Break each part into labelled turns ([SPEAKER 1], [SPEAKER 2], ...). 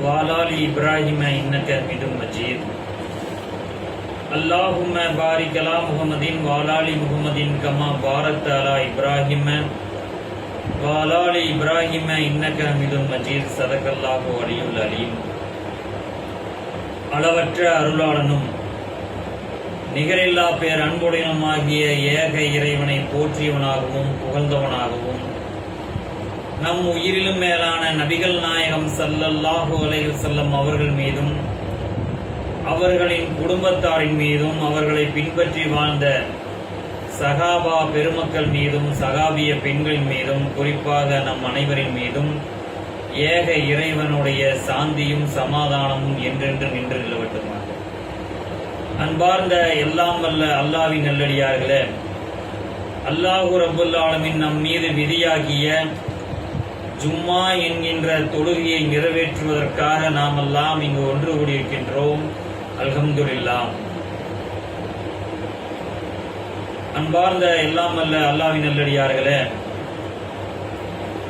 [SPEAKER 1] வாலாலி இப்ராஹிம இன்னக்க மிதும் மஜீத் அல்லாஹும் பாரிக் அலா முகமதின் வாலாலி முகமதின் கமா பாரத் அலா இப்ராஹிம வாலாலி இப்ராஹிம இன்னக்க மிதும் மஜீத் சதகல்லாஹு அலியுல் அலீம் அளவற்ற அருளாளனும் நிகரில்லா பேர் அன்புடையனுமாகிய ஏக இறைவனை போற்றியவனாகவும் புகழ்ந்தவனாகவும் நம் உயிரிலும் மேலான நபிகள் நாயகம் சல்லல்லாஹு அலைஹி செல்லம் அவர்கள் மீதும் அவர்களின் குடும்பத்தாரின் மீதும் அவர்களை பின்பற்றி வாழ்ந்த சகாபா பெருமக்கள் மீதும் சகாபிய பெண்களின் மீதும் குறிப்பாக நம் அனைவரின் மீதும் ஏக இறைவனுடைய சாந்தியும் சமாதானமும் என்றென்று நின்று நிலவட்டுமாக அன்பார்ந்த எல்லாம் வல்ல அல்லாவின் நல்லடியார்களே அல்லாஹூ ரபுல்லாலமின் நம் மீது விதியாகிய ஜும்மா என்கின்ற தொழுகையை நிறைவேற்றுவதற்காக நாம் எல்லாம் இங்கு ஒன்று கூடியிருக்கின்றோம். அல்ஹம்துலில்லாஹ் அன்பார்ந்த எல்லாம் அல்ல அல்லாவின் நல்லடியார்களே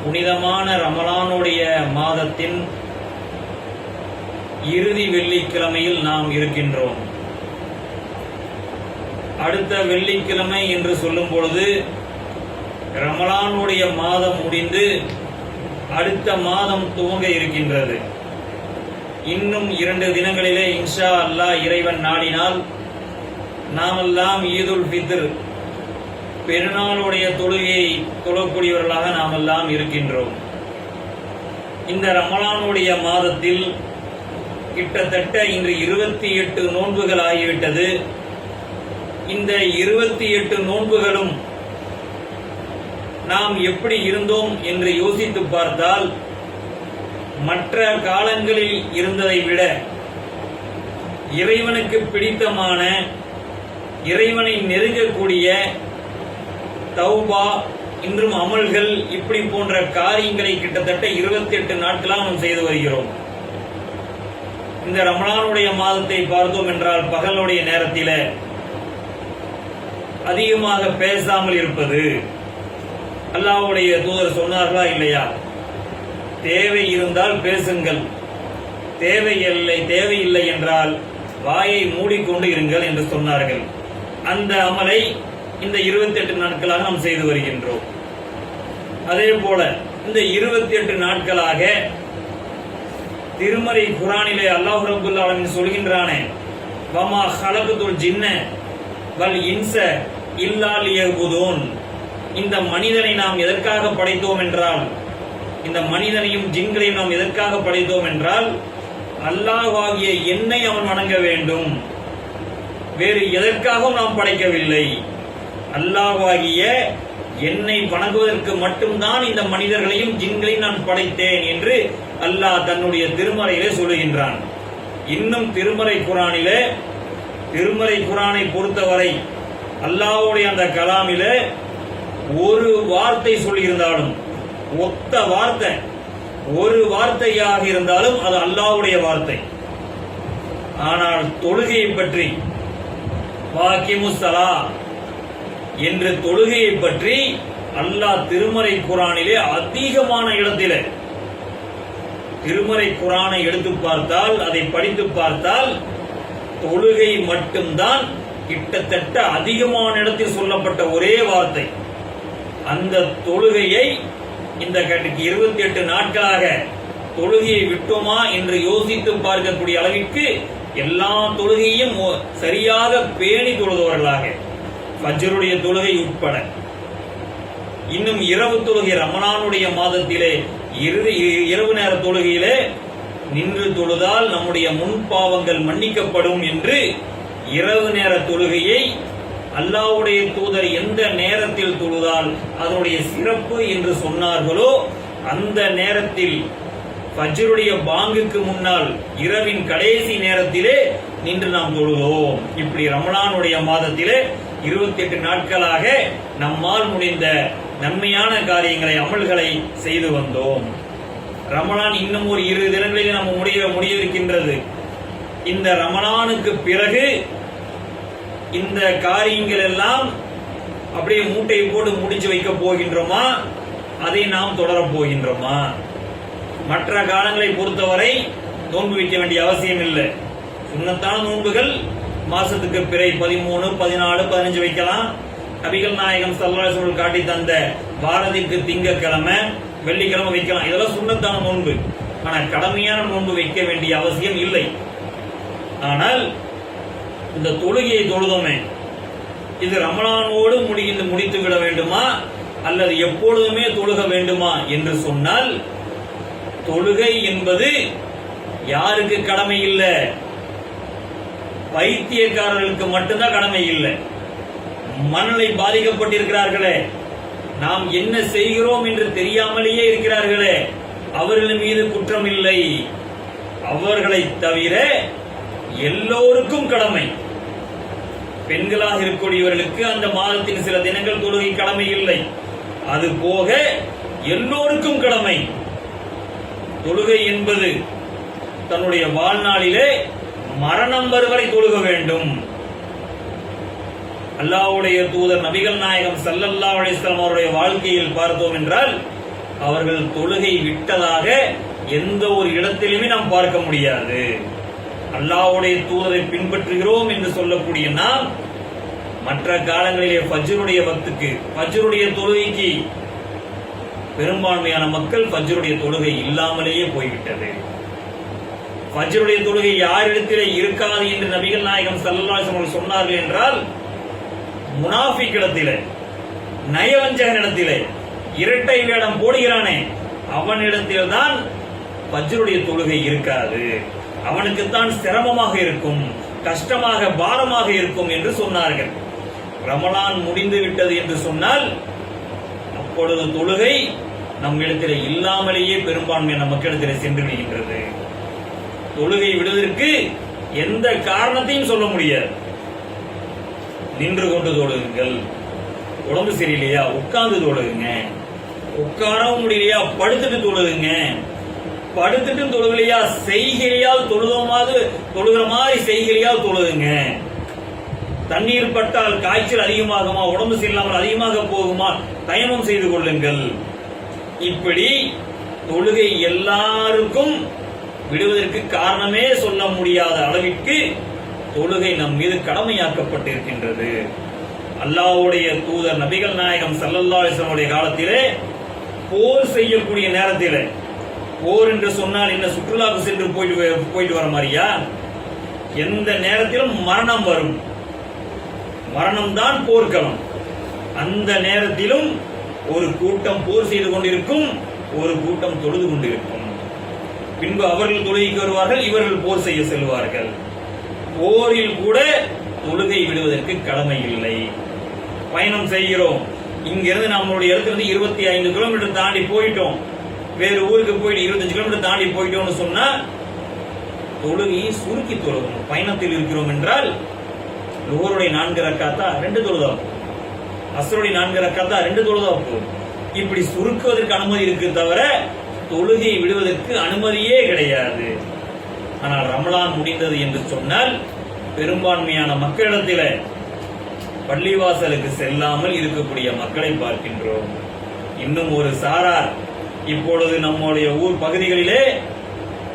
[SPEAKER 1] புனிதமான ரமலானுடைய மாதத்தின் இறுதி வெள்ளிக்கிழமையில் நாம் இருக்கின்றோம். அடுத்த வெள்ளிக்கிழமை என்று சொல்லும் பொழுது ரமலானுடைய மாதம் முடிந்து அடுத்த மாதம் துவங்க இருக்கின்றது. இன்னும் இரண்டு தினங்களிலே இன்ஷா அல்லாஹ் இறைவன் நாடினால் நாமெல்லாம் ஈதுல் ஃபித்ர் பெருநாளுடைய தொழுகையை தொழக்கூடியவர்களாக நாமெல்லாம் இருக்கின்றோம். இந்த ரமலானுடைய மாதத்தில் கிட்டத்தட்ட இன்று இருபத்தி எட்டு நோன்புகள் ஆகிவிட்டது. இந்த இருபத்தி எட்டு நோன்புகளும் நாம் எப்படி இருந்தோம் என்று யோசித்து பார்த்தால் மற்ற காலங்களில் இருந்ததை விட இறைவனுக்கு பிடித்தமான இறைவனை நெருங்கக்கூடிய தௌபா இன்றும் அமல்கள் இப்படி போன்ற காரியங்களை கிட்டத்தட்ட இருபத்தி எட்டு நாட்களாக நாம் செய்து வருகிறோம். இந்த ரமணானுடைய மாதத்தை பார்த்தோம் என்றால் பகலுடைய நேரத்தில் அதிகமாக பேசாமல் இருப்பது அல்லாவுடைய தூதர் சொன்னார்களா இல்லையா? தேவை இருந்தால் பேசுங்கள். தேவை இல்லை தேவையில்லை என்றால் வாயை மூடிக்கொண்டு இருங்கள் என்று சொன்னார்கள். அந்த அமலை இந்த இருபத்தி எட்டு நாட்களாக நாம் செய்து வருகின்றோம். அதே போல இந்த இருபத்தி எட்டு நாட்களாக திருமறை குரானிலே அல்லாஹ் ரபுல் சொல்கின்றானே வமா ஹலகுதுல் ஜின்ன வல் இன்ச இல்லாலியகுதோன் இந்த மனிதனை நாம் எதற்காக படைத்தோம் என்றால் இந்த மனிதனையும் ஜின்களையும் நாம் எதற்காக படைத்தோம் என்றால் அல்லாஹாகிய என்னை அவன் வணங்க வேண்டும். வேறு எதற்காகவும் நாம் படைக்கவில்லை. அல்லாஹாகிய என்னை வணங்குவதற்கு மட்டும்தான் இந்த மனிதர்களையும் ஜின்களையும் நான் படைத்தேன் என்று அல்லாஹ் தன்னுடைய திருமறையிலே சொல்லுகின்றான். இன்னும் திருமறை குரானிலே திருமறை குரானை பொறுத்தவரை அல்லாஹுடைய அந்த கலாமிலே ஒரு வார்த்தை சொல்லியிருந்தாலும் ஒத்த வார்த்தை ஒரு வார்த்தையாக இருந்தாலும் அது அல்லாவுடைய வார்த்தை. ஆனால் தொழுகையை பற்றி வாக்கிமுசலா என்று தொழுகையை பற்றி அல்லாஹ் திருமறை குரானிலே அதிகமான இடத்திலே திருமறை குரானை எடுத்து பார்த்தால் அதை படித்து பார்த்தால் தொழுகை மட்டும்தான் கிட்டத்தட்ட அதிகமான இடத்தில் சொல்லப்பட்ட ஒரே வார்த்தை. அந்த தொழுகையை இந்த இருபத்தி எட்டு நாட்களாக தொழுகையை விட்டோமா என்று யோசித்து பார்க்கக்கூடிய அளவிற்கு எல்லா தொழுகையும் சரியாக பேணி தொழுதவர்களாக ஃபஜ்ருடைய தொழுகை உட்பட. இன்னும் இரவு தொழுகை ரமணானுடைய மாதத்திலே இறுதி இரவு நேர தொழுகையிலே நின்று தொழுதால் நம்முடைய முன் பாவங்கள் மன்னிக்கப்படும் என்று இரவு நேர தொழுகையை அல்லாஹ்வுடைய தூதர் எந்த நேரத்தில் தொழுதால் அதனுடைய சிறப்பு என்று சொன்னார்களோ அந்த நேரத்தில் ஃபஜ்ருடைய பாங்குக்கு முன்னால் இரவின் கடைசி நேரத்திலே நின்று நாம் தொழுதோம் இப்படி ரமலானுடைய மாதத்திலே இருபத்தி எட்டு நாட்களாக நம்மால் முடிந்த நன்மையான காரியங்களை அமல்களை செய்து வந்தோம். ரமலான் இன்னும் ஒரு இரு தினங்களில் நம்ம முடிய முடியிருக்கின்றது. இந்த ரமலானுக்கு பிறகு இந்த காரியங்கள் எல்லாம் அப்படியே மூட்டையை போட்டு முடிச்சு வைக்க போகின்றோமா? அதை நாம் தொடரப் போகின்றோமா? மற்ற காலங்களை பொறுத்தவரை நோன்பு வைக்க வேண்டிய அவசியம் இல்லை. சுண்ணத்தான நோன்புகள் மாசத்துக்கு பிறை பதிமூணு பதினாலு பதினஞ்சு வைக்கலாம். நபிகள் நாயகம் சல்லாசர்கள் காட்டி தந்த பாரதிக்கு திங்கக்கிழமை வெள்ளிக்கிழமை வைக்கலாம். இதெல்லாம் சுண்ணத்தான நோன்பு. ஆனால் கடமையான நோன்பு வைக்க வேண்டிய அவசியம் இல்லை. ஆனால் இந்த தொழுகையை தொழுதோமே. இது ரமணானோடு முடிந்து முடித்து விட வேண்டுமா? அல்லது எப்பொழுதுமே தொழுக வேண்டுமா என்று சொன்னால் தொழுகை என்பது யாருக்கு கடமை இல்லை? வைத்தியக்காரர்களுக்கு மட்டும்தான் கடமை இல்லை. மனநிலை பாதிக்கப்பட்டிருக்கிறார்களே. நாம் என்ன செய்கிறோம் என்று தெரியாமலேயே இருக்கிறார்களே. அவர்கள் மீது குற்றம் இல்லை அவர்களை தவிர எல்லோருக்கும் கடமை. பெண்களாக இருக்கக்கூடியவர்களுக்கு அந்த மாதத்தின் சில தினங்கள் தொழுகை கடமை இல்லை. அது போக எல்லோருக்கும் கடமை. தொழுகை என்பது தன்னுடைய வாழ்நாளிலே மரணம் வருவரை தொழுக வேண்டும். அல்லாஹ்வுடைய தூதர் நபிகள் நாயகம் சல்லல்லா அலிஸ்லாம் அவருடைய வாழ்க்கையில் பார்த்தோம் என்றால் அவர்கள் தொழுகை விட்டதாக எந்த ஒரு இடத்திலுமே நாம் பார்க்க முடியாது. அல்லாவுடைய தூதரை பின்பற்றுகிறோம் என்று சொல்லக்கூடிய நாம் மற்ற காலங்களிலே ஃபஜ்ருடைய வத்துக்கு ஃபஜ்ருடைய தொழுகைக்கு பெரும்பான்மையான மக்கள் ஃபஜ்ருடைய தொழுகை இல்லாமலேயே போய்விட்டது. ஃபஜ்ருடைய தொழுகை யாரிடத்திலே இருக்காது என்று நபிகள் நாயகம் சல்லாசம் சொன்னார்கள் என்றால் சொன்னார்கள் என்றால் நயவஞ்சகன் இடத்திலே இரட்டை வேடம் போடுகிறானே அவனிடத்தில்தான் ஃபஜ்ருடைய தொழுகை இருக்காது. அவனுக்குத்தான் சிரமமாக இருக்கும் கஷ்டமாக பாரமாக இருக்கும் என்று சொன்னார்கள். ரமலான் முடிந்து விட்டது என்று சொன்னால் அப்பொழுது தொழுகை நம் நம்மிடத்தில் இல்லாமலேயே பெரும்பான்மையான மக்களிடத்தில் சென்று விடுகின்றது. தொழுகை விடுவதற்கு எந்த காரணத்தையும் சொல்ல முடியாது. நின்று கொண்டு தொழுகுங்கள். உடம்பு சரியில்லையா? உட்கார்ந்து தொழுகுங்க. உட்காரவும் முடியலையா? படுத்துட்டு தொழுகுங்க. படுத்துட்டும் தொழுகலையா? செய்கையால் தொழுதோமாவது தொழுகிற மாதிரி செய்கையால் தொழுகுங்க. தண்ணீர் பட்டால் காய்ச்சல் அதிகமாகுமா? உடம்பு சரியில்லாமல் அதிகமாக போகுமா? தயமம் செய்து கொள்ளுங்கள். இப்படி தொழுகை எல்லாருக்கும் விடுவதற்கு காரணமே சொல்ல முடியாத அளவிற்கு தொழுகை நம் மீது கடமையாக்கப்பட்டிருக்கின்றது. அல்லாவுடைய தூதர் நபிகள் நாயகம் சல்லல்லா காலத்திலே போர் செய்யக்கூடிய நேரத்திலே போர் என்று சொன்னால் என்ன சுற்றுலாவுக்கு சென்று போயிட்டு போயிட்டு வர மாதிரியா? எந்த நேரத்திலும் மரணம் வரும். மரணம் தான் போர்க்களம். அந்த நேரத்திலும் ஒரு கூட்டம் போர் செய்து கொண்டிருக்கும் ஒரு கூட்டம் தொழுது கொண்டிருக்கும். பின்பு அவர்கள் தொழுகைக்கு வருவார்கள் இவர்கள் போர் செய்ய செல்வார்கள். போரில் கூட தொழுகை விடுவதற்கு கடமை இல்லை. பயணம் செய்கிறோம். இங்கிருந்து நம்மளுடைய இடத்துல இருந்து இருபத்தி ஐந்து கிலோமீட்டர் தாண்டி போயிட்டோம். வேறு ஊருக்கு போயிட்டு இருபத்தஞ்சு கிலோமீட்டர் தாண்டி போயிட்டோம்னு சொன்னா தொழுகையை சுருக்கி தொழுகணும். பயணத்தில் இருக்கிறோம் என்றால் நுகருடைய நான்கு ரக்காத்தா ரெண்டு தொழுதா அசருடைய நான்கு ரக்காத்தா ரெண்டு தொழுதா போகும் இப்படி சுருக்குவதற்கு அனுமதி இருக்கு தவிர தொழுகையை விடுவதற்கு அனுமதியே கிடையாது. ஆனால் ரமலான் முடிந்தது என்று சொன்னால் பெரும்பான்மையான மக்களிடத்தில் பள்ளிவாசலுக்கு செல்லாமல் இருக்கக்கூடிய மக்களை பார்க்கின்றோம். இன்னும் ஒரு சாரார் இப்பொழுது நம்முடைய ஊர் பகுதிகளிலே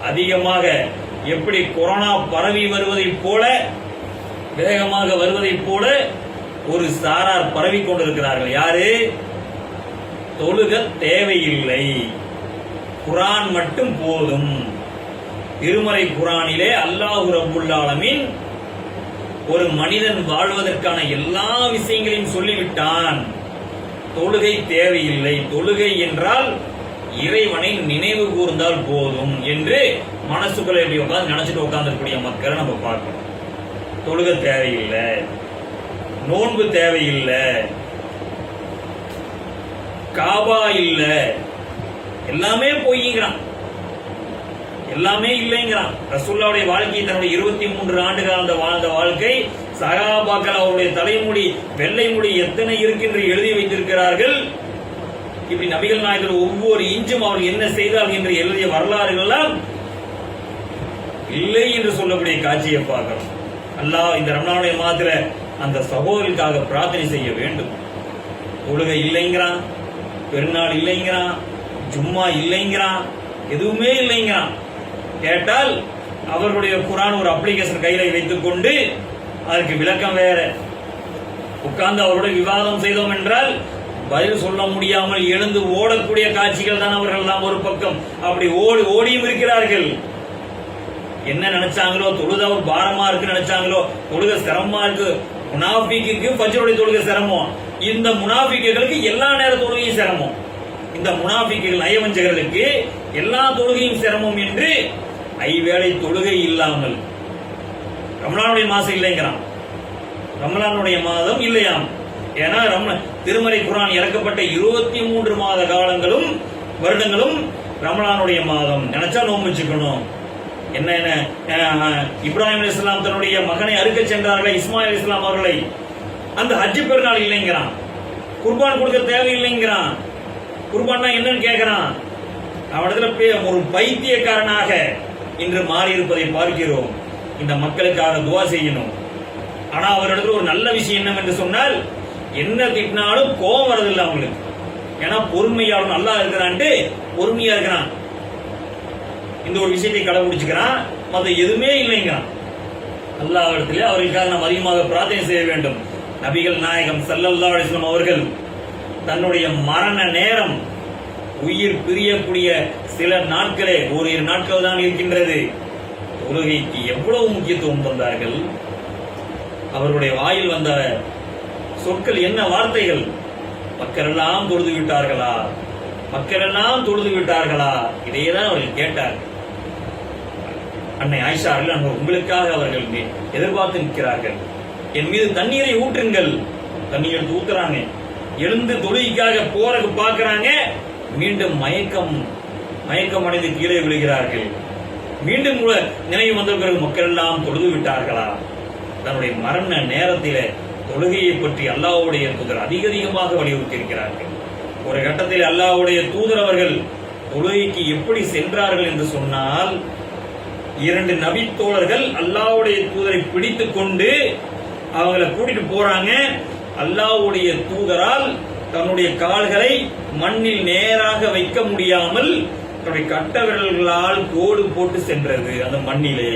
[SPEAKER 1] அதிகமாக எப்படி கொரோனா பரவி வருவதைப் போல வேகமாக வருவதைப் போல ஒரு சாரார் பரவி கொண்டிருக்கிறார்கள். யாரு? தொழுக தேவையில்லை. குரான் மட்டும் போதும். திருமறை குரானிலே அல்லாஹு ரபுல்லாலமின் ஒரு மனிதன் வாழ்வதற்கான எல்லா விஷயங்களையும் சொல்லிவிட்டான். தொழுகை தேவையில்லை. தொழுகை என்றால் இறைவனை நினைவு கூர்ந்தால் போதும் என்று மனசுக்குள்ள எப்படி உட்கார்ந்து நினைச்சிட்டு உட்கார்ந்துக்கூடிய மக்களை நம்ம பார்க்கணும். தொழுக தேவையில்லை. நோன்பு தேவையில்லை. காபா இல்ல. எல்லாமே பொய்ங்கிறான். எல்லாமே இல்லைங்கிறான். ரசூல்லாவுடைய வாழ்க்கை தன்னுடைய இருபத்தி மூன்று ஆண்டுகள் அந்த வாழ்ந்த வாழ்க்கை சகாபாக்கள் அவருடைய தலைமுடி வெள்ளை முடி எத்தனை இருக்கின்ற எழுதி வைத்திருக்கிறார்கள்? இப்படி நபிகள் நாயகர் ஒவ்வொரு இன்றும் அவர்கள் என்ன செய்தார்கள் என்று எழுதிய வரலாறுகள்லாம் இல்லை என்று சொல்லக்கூடிய காட்சியை பார்க்கிறோம். அல்லாஹ் இந்த ரமணானுடைய மாத்திர அந்த சகோதரிக்காக பிரார்த்தனை செய்ய வேண்டும். தொழுகை இல்லைங்கிறான் பெருநாள் இல்லைங்கிறான் ஜும்மா இல்லைங்கிறான் எதுவுமே இல்லைங்கிறான். கேட்டால் அவர்களுடைய குரான் ஒரு அப்ளிகேஷன் கையில வைத்துக் கொண்டு அதற்கு விளக்கம் வேற. உட்கார்ந்து அவருடைய விவாதம் செய்தோம் என்றால் பதில் சொல்ல முடியாமல் எழுந்து ஓடக்கூடிய காட்சிகள் தான் அவர்கள் எல்லாம் ஒரு பக்கம். அப்படி ஓடி ஓடியும் இருக்கிறார்கள். என்ன நினைச்சாங்களோ? தொழுத ஒரு பாரமா இருக்கு நினைச்சாங்களோ? தொழுக சிரமமா இருக்கு. முனாஃபிக்கு பஜ்ருடைய தொழுகை சிரமம். இந்த முனாஃபிக்குகளுக்கு எல்லா நேர தொழுகையும் சிரமம். இந்த முனாஃபிக்குகள் நயவஞ்சகர்களுக்கு எல்லா தொழுகையும் சிரமம் என்று ஐவேளை தொழுகை இல்லாமல். ரமலானுடைய மாசம் இல்லைங்கிறான். ரமலானுடைய மாதம் இல்லையாம். ஏன்னா ரம திருமறை குரான் இறக்கப்பட்ட இருபத்தி மூன்று மாத காலங்களும் வருடங்களும் ரமலானுடைய மாதம். நினைச்சா நோன்பு வச்சுக்கணும். என்ன என்ன? இப்ராஹிம் அலி இஸ்லாம் தன்னுடைய மகனை அறுக்க சென்றார்களே இஸ்மாயில் இஸ்லாம் அவர்களை. அந்த ஹஜ்ஜு பெருநாள் இல்லைங்கிறான். குர்பான் கொடுக்க தேவையில்லைங்கிறான். குர்பான்னா என்னன்னு கேட்கிறான் அவனிடத்துல ஒரு பைத்தியக்காரனாக இன்று மாறி இருப்பதை பார்க்கிறோம். இந்த மக்களுக்காக துவா செய்யணும். ஆனா அவரிடத்துல ஒரு நல்ல விஷயம் என்னவென்று சொன்னால் என்ன திட்டினாலும் கோபம் வரதில்லை அவங்களுக்கு. ஏன்னா பொறுமையாளன் நல்லா இருக்கிறான்ட்டு பொறுமையா இருக்கிறான். இந்த ஒரு விஷயத்தை கடைபிடிச்சுக்கிறான். மற்ற எதுவுமே இல்லைங்கிறான். அல்லாவிடத்திலே அவர்களுக்காக நாம் அதிகமாக பிரார்த்தனை செய்ய வேண்டும். நபிகள் நாயகம் செல்லல்லா அலைஹி அவர்கள் தன்னுடைய மரண நேரம் உயிர் பிரியக்கூடிய சில நாட்களே ஓரிரு நாட்கள் தான் இருக்கின்றது. உலகைக்கு எவ்வளவு முக்கியத்துவம் தந்தார்கள்? அவருடைய வாயில் வந்த சொற்கள் என்ன வார்த்தைகள்? மக்களெல்லாம் தொழுது விட்டார்களா? மக்களெல்லாம் தொழுது விட்டார்களா? இதையேதான் அவர்கள் கேட்டார்கள் அன்னை ஆயிஷா அவர்கள் உங்களுக்காக அவர்கள் மே- எதிர்பார்த்து நிற்கிறார்கள். என் மீது தண்ணீரை ஊற்றுங்கள். தண்ணீர் எடுத்து ஊத்துறாங்க. எழுந்து தொழுகைக்காக போறக்கு பார்க்கிறாங்க. மீண்டும் மயக்கம் மயக்கம் அடைந்து கீழே விழுகிறார்கள். மீண்டும் கூட நினைவு வந்த பிறகு மக்கள் எல்லாம் தொழுது விட்டார்களா? தன்னுடைய மரண நேரத்திலே தொழுகையை பற்றி அல்லாஹ்வுடைய தூதர் அதிக அதிகமாக வலியுறுத்தி இருக்கிறார்கள் ஒரு கட்டத்தில் அல்லாஹ்வுடைய தூதர் அவர்கள் தொழுகைக்கு எப்படி சென்றார்கள் என்று சொன்னால் இரண்டு நபி தோழர்கள் அல்லாஹ்வுடைய தூதரை பிடித்து கொண்டு அவங்கள கூட்டிட்டு போறாங்க. அல்லாஹ்வுடைய தூதரால் தன்னுடைய கால்களை மண்ணில் நேராக வைக்க முடியாமல் தன்னுடைய கட்ட விரல்களால் கோடு போட்டு சென்றது அந்த மண்ணிலே.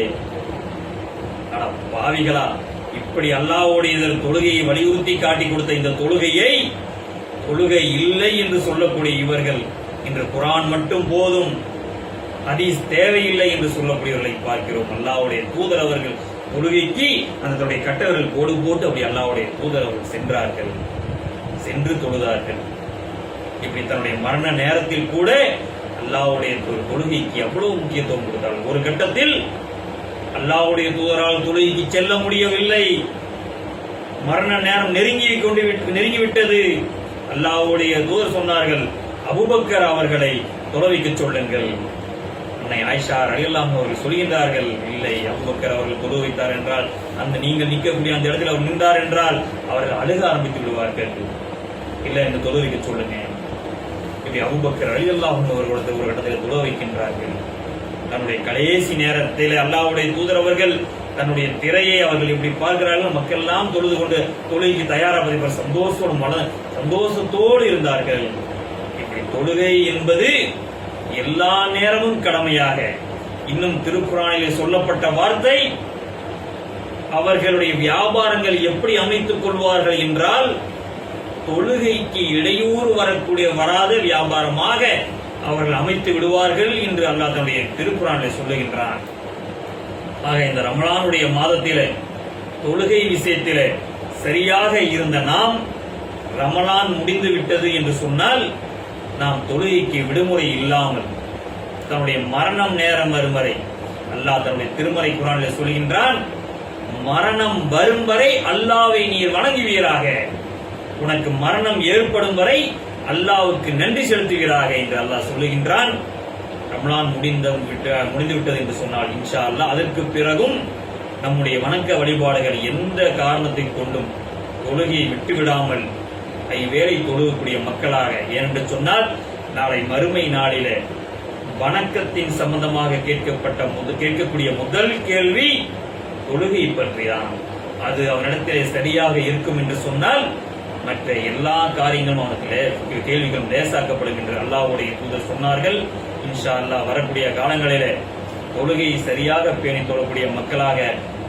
[SPEAKER 1] ஆனா பாவிகளா. இப்படி அல்லாவுடைய தொழுகையை வலியுறுத்தி காட்டி கொடுத்த இந்த தொழுகையை தொழுகை இல்லை என்று சொல்லக்கூடிய இவர்கள் இன்று குரான் மட்டும் போதும் ஹதீஸ் தேவையில்லை என்று சொல்லக்கூடியவர்களை பார்க்கிறோம். அல்லாவுடைய தூதர் அவர்கள் தொழுகைக்கு அந்த தன்னுடைய கட்டவர்கள் கோடு போட்டு அப்படி அல்லாவுடைய தூதர் அவர்கள் சென்றார்கள் சென்று தொழுதார்கள். இப்படி தன்னுடைய மரண நேரத்தில் கூட அல்லாஹ்வுடைய தொழுகைக்கு எவ்வளவு முக்கியத்துவம் கொடுத்தார்கள் ஒரு கட்டத்தில் அல்லாவுடைய தூதரால் தொழுகைக்கு செல்ல முடியவில்லை. மரண நேரம் நெருங்கி கொண்டு விட்டு- அல்லாவுடைய அல்லாஹ்வுடைய தூதர் சொன்னார்கள் அபூபக்கர் அவர்களை தொலைவிக்க சொல்லுங்கள். அன்னை ஆயிஷா ரலியல்லாஹு அவர்கள் சொல்கின்றார்கள் இல்லை அபூபக்கர் அவர்கள் தொழு வைத்தார் என்றால் அந்த நீங்கள் நிற்கக்கூடிய அந்த இடத்தில் அவர் நின்றார் என்றால் அவர்கள் அழுக ஆரம்பித்து விடுவார்கள். இல்லை என்று தொழுவிக்க சொல்லுங்க இப்படி அபுபக்கர் ரலியல்லாஹு அவர்களோட ஒரு இடத்தில் தொழு வைக்கின்றார்கள் தன்னுடைய கடைசி நேரத்தில் அல்லாஹ்வுடைய தூதரவர்கள் தன்னுடைய திரையை அவர்கள் இப்படி பார்க்கிறார்கள். மக்கள் எல்லாம் தொழுது கொண்டு தொழுகைக்கு தயாராக இப்ப சந்தோஷத்தோடு மன சந்தோஷத்தோடு இருந்தார்கள். இப்படி தொழுகை என்பது எல்லா நேரமும் கடமையாக. இன்னும் திருக்குறானிலே சொல்லப்பட்ட வார்த்தை அவர்களுடைய வியாபாரங்கள் எப்படி அமைத்துக் கொள்வார்கள் என்றால் தொழுகைக்கு இடையூறு வரக்கூடிய வராத வியாபாரமாக அவர்கள் அமைத்து விடுவார்கள் என்று அல்லாஹ் தன்னுடைய திருக்குறானில் சொல்லுகின்றான். ஆக இந்த ரமலானுடைய மாதத்திலே தொழுகை விஷயத்திலே சரியாக இருந்த நாம் ரமலான் முடிந்து விட்டது என்று சொன்னால் நாம் தொழுகைக்கு விடுமுறை இல்லாமல் தன்னுடைய மரணம் நேரம் வரும் வரை அல்லாஹ் தன்னுடைய திருமறை குரானில் சொல்கின்றான் மரணம் வரும் வரை அல்லாவை நீர் வணங்குவீராக. உனக்கு மரணம் ஏற்படும் வரை அல்லாவுக்கு நன்றி செலுத்துவீராக என்று அல்லாஹ் சொல்லுகின்றான். ரம்லான் முடிந்த விட்டு- முடிந்து விட்டது என்று சொன்னால் இன்ஷா அல்லாஹ் அதற்கு பிறகும் நம்முடைய வணக்க வழிபாடுகள் எந்த காரணத்தை கொண்டும் தொழுகையை விட்டுவிடாமல் வேலை தொழுகக்கூடிய மக்களாக. ஏனென்று சொன்னால் நாளை மறுமை நாளிலே வணக்கத்தின் சம்பந்தமாக கேட்கப்பட்ட முத- கேட்கக்கூடிய முதல் கேள்வி தொழுகை பற்றிதான். அது அவனிடத்திலே சரியாக இருக்கும் என்று சொன்னால் மற்ற எல்லா காரியங்களும் அவனுக்கு கேள்விகளும் லேசாக்கப்படுகின்ற அல்லாவுடைய தூதர் சொன்னார்கள். இன்ஷா அல்லா வரக்கூடிய காலங்களில தொழுகையை சரியாக பேணி தொழக்கூடிய மக்களாக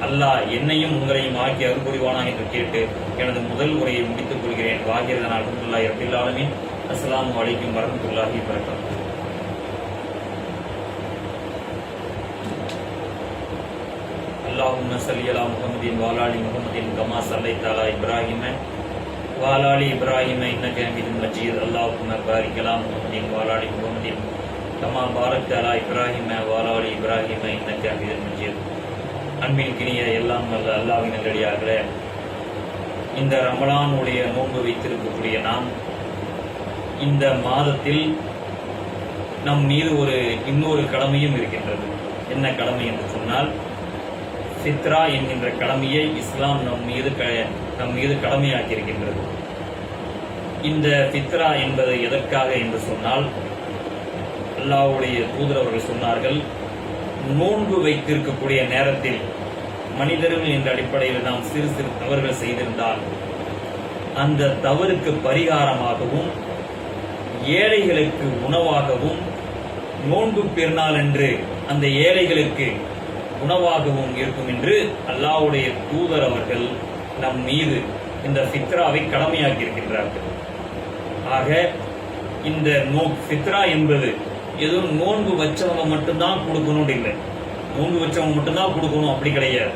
[SPEAKER 1] அல்லாஹ் என்னையும் உங்களையும் ஆக்கி அருள்புரிவானா என்று கேட்டு எனது முதல் உரையை முடித்துக் கொள்கிறேன். வாகிரதன் அலமதுல்லா இரபில்லாலுமே அஸ்லாம் வலைக்கும் வரமத்துல்லாஹி வரகம் அல்லாஹும் சல்லி அலா முகமதின் வாலாளி முகமதின் கமா சல்லை தாலா இப்ராஹிம வாலாளி இப்ராஹிம் இன்னக ஹமீதும் மஜீத் அல்லாஹும் பாரிக்கலாம் முகமதின் வாலாளி முகமதின் கமா பாரத் அலா இப்ராஹிம வாலாளி இப்ராஹிம இன்னக ஹமீதும் அன்பின் கிணிய எல்லாம் வல்ல அல்லாவின் நல்லடியார்களே இந்த ரமலானுடைய நோன்பு வைத்திருக்கக்கூடிய நாம் இந்த மாதத்தில் நம் மீது ஒரு இன்னொரு கடமையும் இருக்கின்றது. என்ன கடமை என்று சொன்னால் சித்ரா என்கின்ற கடமையை இஸ்லாம் நம் மீது க நம் மீது கடமையாக்கியிருக்கின்றது. இந்த ஃபித்ரா என்பது எதற்காக என்று சொன்னால் அல்லாஹ்வுடைய தூதர் அவர்கள் சொன்னார்கள் நோன்பு வைத்திருக்கக்கூடிய நேரத்தில் மனிதர்கள் என்ற அடிப்படையில் நாம் சிறு சிறு தவறுகள் செய்திருந்தால் அந்த தவறுக்கு பரிகாரமாகவும் ஏழைகளுக்கு உணவாகவும் நோன்பு பெருநாள் என்று அந்த ஏழைகளுக்கு உணவாகவும் இருக்கும் என்று அல்லாஹ்வுடைய தூதர் அவர்கள் நம் மீது இந்த ஃபித்ராவை கடமையாக்கி இருக்கின்றார்கள் ஆக இந்த நோ ஃபித்ரா என்பது எதுவும் நோன்பு வச்சவங்க மட்டும்தான் கொடுக்கணும்னு இல்லை. நோன்பு வச்சவங்க மட்டும்தான் கொடுக்கணும் அப்படி கிடையாது.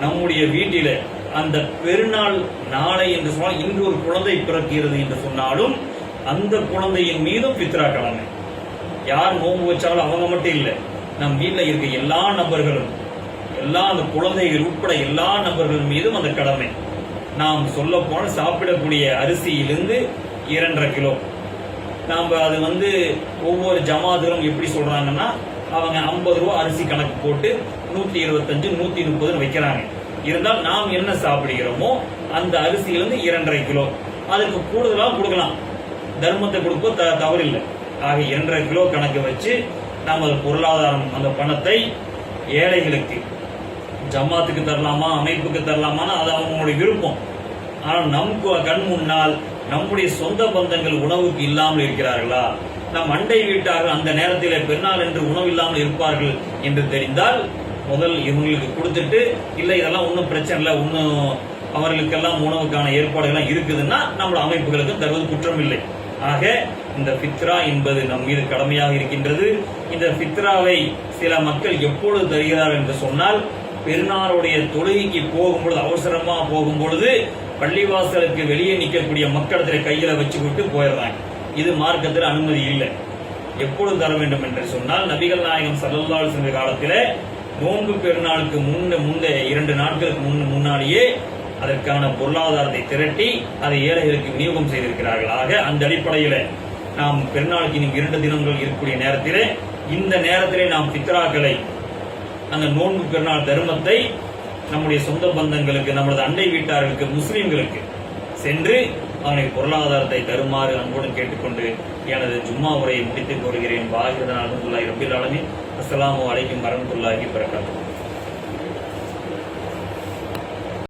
[SPEAKER 1] நம்முடைய வீட்டில் அந்த பெருநாள் நாளை என்று சொன்னால் இன்று ஒரு குழந்தை பிறக்கிறது என்று சொன்னாலும் அந்த குழந்தையின் மீதும் பித்ரா கடமை. யார் நோன்பு வச்சாலும் அவங்க மட்டும் இல்லை. நம் வீட்டில் இருக்க எல்லா நபர்களும் எல்லா அந்த குழந்தைகள் உட்பட எல்லா நபர்கள் மீதும் அந்த கடமை. நாம் சொல்ல போனால் சாப்பிடக்கூடிய அரிசியிலிருந்து இரண்டரை கிலோ. நாம் அது வந்து ஒவ்வொரு ஜமாதிலும் எப்படி சொல்கிறாங்கன்னா அவங்க ஐம்பது ரூபா அரிசி கணக்கு போட்டு நூற்றி இருபத்தஞ்சு நூற்றி முப்பதுன்னு வைக்கிறாங்க. இருந்தால் நாம் என்ன சாப்பிடுகிறோமோ அந்த அரிசியிலிருந்து இரண்டரை கிலோ. அதுக்கு கூடுதலாக கொடுக்கலாம். தர்மத்தை கொடுப்போ த தவறில்லை. ஆக இரண்டரை கிலோ கணக்கு வச்சு நாம் பொருளாதாரம் அந்த பணத்தை ஏழைகளுக்கு ஜமாத்துக்கு தரலாமா அமைப்புக்கு தரலாமான்னு அது அவங்களுடைய விருப்பம். ஆனால் நமக்கு கண் முன்னால் நம்முடைய சொந்த பந்தங்கள் உணவுக்கு இல்லாமல் இருக்கிறார்களா? நம் அண்டை வீட்டார்கள் அந்த நேரத்தில் பெருநாள் என்று உணவு இல்லாமல் இருப்பார்கள் என்று தெரிந்தால் முதல் இவங்களுக்கு கொடுத்துட்டு இல்லை இதெல்லாம் ஒன்றும் பிரச்சனை இல்லை ஒன்றும் அவர்களுக்கெல்லாம் உணவுக்கான ஏற்பாடுகள்லாம் இருக்குதுன்னா நம்மளோட அமைப்புகளுக்கும் தருவது குற்றம் இல்லை. ஆக இந்த ஃபித்ரா என்பது நம் மீது கடமையாக இருக்கின்றது. இந்த ஃபித்ராவை சில மக்கள் எப்பொழுது தருகிறார்கள் என்று சொன்னால் பெருநாளுடைய தொழுகைக்கு போகும்பொழுது அவசரமா போகும்பொழுது பள்ளிவாசலுக்கு வெளியே நிற்கக்கூடிய மக்களிடத்துல கையில வச்சுக்கிட்டு போயிடுறாங்க. இது மார்க்கத்தில் அனுமதி இல்லை. எப்பொழுது தர வேண்டும் என்று சொன்னால் நபிகள் நாயகம் சல்லல்லாஹு சென்ற காலத்தில் நோன்பு பெருநாளுக்கு முன்ன முந்த இரண்டு நாட்களுக்கு முன் முன்னாடியே அதற்கான பொருளாதாரத்தை திரட்டி அதை ஏழைகளுக்கு விநியோகம் செய்திருக்கிறார்கள் ஆக அந்த அடிப்படையில் நாம் பெருநாளுக்கு இன்னும் இரண்டு தினங்கள் இருக்கக்கூடிய நேரத்திலே இந்த நேரத்திலே நாம் பித்ராக்களை அந்த நோன்பு பெருநாள் தர்மத்தை நம்முடைய சொந்த பந்தங்களுக்கு நமது அண்டை வீட்டார்களுக்கு முஸ்லீம்களுக்கு சென்று அவனை பொருளாதாரத்தை தருமாறு அன்புடன் கேட்டுக்கொண்டு எனது ஜும்மா உரையை முடித்துக் கொள்கிறேன். பாகிரதன் அலமதுல்லாஹி ரபில் ஆலமீன். அஸ்ஸலாமு அழைக்கும் வரமத்துல்லாஹி வரகாத்துஹு